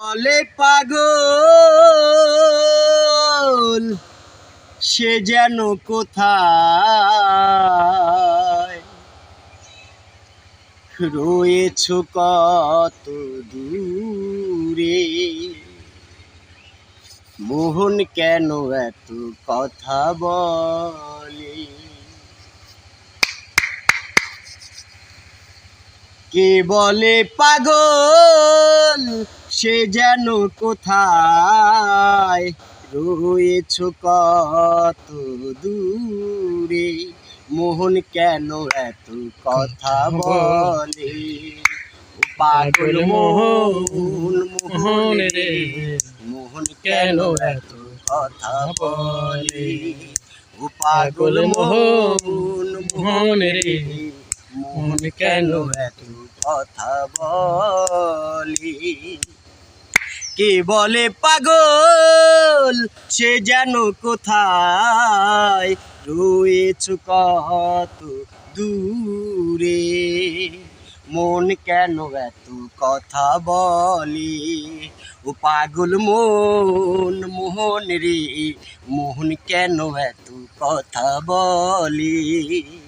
বলে পাগল সে যেন কোথায়? রয়েছ কত দূরে? মোহন কেন এত কথা বলে? কে বলে পাগল? সে যেন কোথায়? রয়েছ কত দূরে? মোহন কেন এত কথা বলে? পাগল মোহন মোহন রে। মোহন কেন এত কথা বলে? ও পাগল মোহন মোহন রে। মোহন কেন এত কথা বলি? কে বলে পাগল? সে যেন কোথায়? রয়েছ কত দূরে। মন কেন এত কথা বলে? ও পাগল মন, মোহন রে, মোহন কেন এত কথা বলে?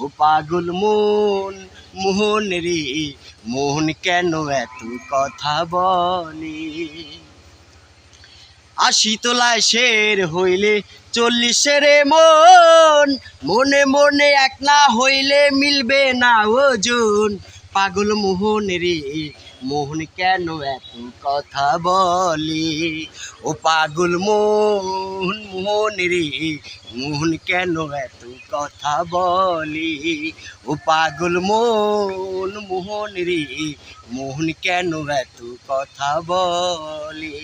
ও পাগল মন, মোহন রে, মোহন কেন এত কথা বলে? আশি তোলায় শের হইলে চল্লিশের মন, মনে মনে এক না হইলে মিলবে না ওজন। পাগল মোহন রে, মোহন কেন এত কথা বলে? ও পাগল মোহন মোহন রে মোহন কেন এত কথা বলে? ও পাগল মোহন মোহন রে মোহন কেন এত কথা বলে?